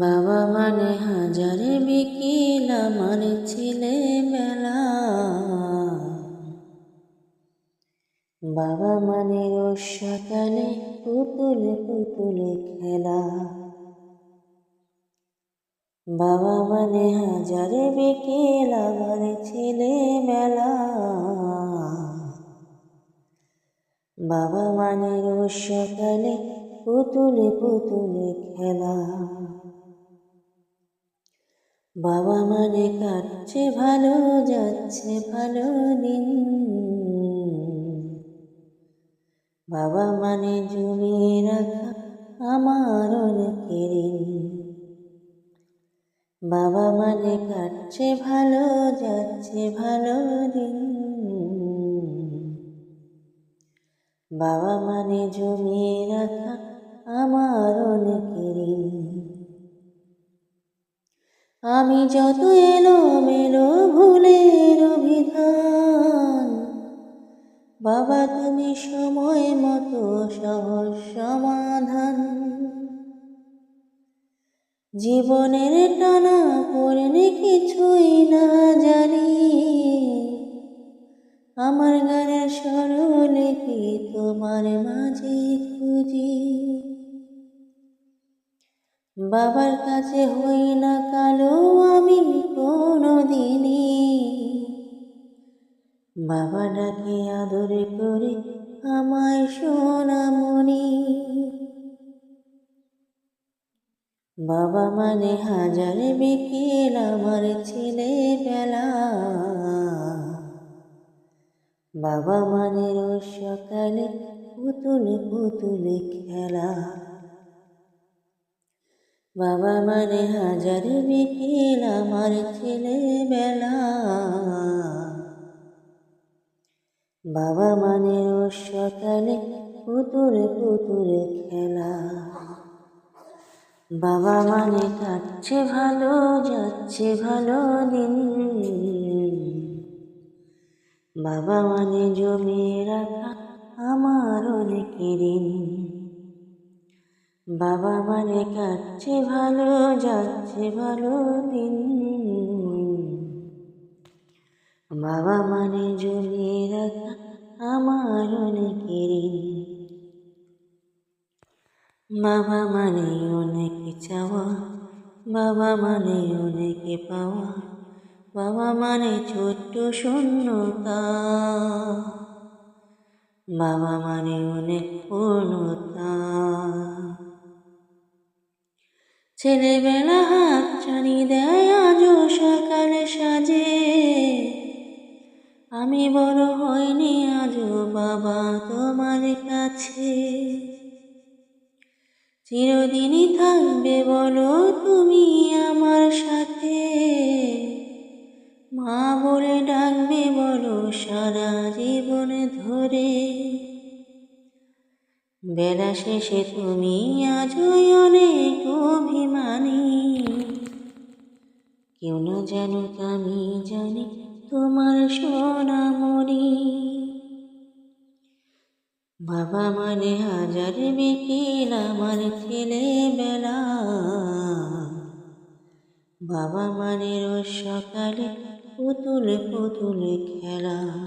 বাবা মানে হাজারে বিকেল আমার ছেলে মেলা বাবা মানে সকালে পুতুলে পুতুলে খেলা। বাবা মানে হাজারে বিকেল আমার ছেলে মেলা বাবা মানে সকালে পুতুলে পুতুলে খেলা। বাবা মানে কাটছে ভালো, যাচ্ছে ভালো দিন। বাবা মানে জমিয়ে রাখা আমার অনেকের বাবা মানে কাটছে ভালো, যাচ্ছে ভালো দিন। বাবা মানে জমিয়ে রাখা আমার অনেকের আমি যত এলো মেলো ভুলের অভিধান, বাবা তুমি সময় মতো সহজ সমাধান। জীবনের টানা পড়নে কিছুই না জানি আমার গানের স্বরলিপি তোমার মাঝে খুঁজি। বাবার কাছে হই না কালো, আমি কোনো দিনই বাবা ডাকে আদরে করে আমায় সোনামণি বাবা মানে হাজার বিকেল আমার ছেলেবেলা। বাবা মানে রোজ সকালে পুতুলে পুতুলে খেলা। বাবা মানে হাজার বিকেল আমার ছেলেবেলা। বাবা মানে সকালে পুতুলে পুতুলে খেলা। বাবা মানে কাটছে ভালো, যাচ্ছে ভালো দিন। বাবা মানে জমিয়ে রাখা আমার অনেক ঋণ বাবা মানে কাটছে ভালো, যাচ্ছে ভালো দিন। বাবা মানে জমিয়ে রাখা আমার অনেক ঋণ। বাবা মানে অনেক চাওয়া, বাবা মানে অনেক পাওয়া, বাবা মানে ছোট্ট শূন্যতা। বাবা মানে অনেক পূর্ণতা। ছেলেবেলা হাত ছানি দেয় আজও সকালে সাজে। আমি বড় হইনি, আজও বাবা তোমার কাছে। চিরদিনই থাকবে বলো তুমি আমার সাথে। মা বলে ডাকবে বলো সারা জীবন ধরে। বেলা শেষে তুমি আজই অনেক অভিমানী। কেউ না জানুক আমি জানি তোমার সোনামণি। বাবা মানে হাজার বিকেল আমার ছেলেবেলা। বাবা মানে রোজ সকালে পুতুলে পুতুল খেলা।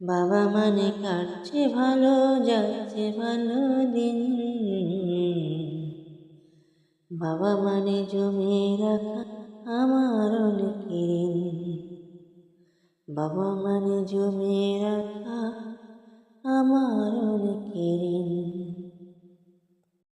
বাবা মানে কাটছে ভালো? যাচ্ছে ভালো দিন। বাবা মানে জমে রাখা আমার অনেক বাবা মানে জমে রাখা আমার অনেক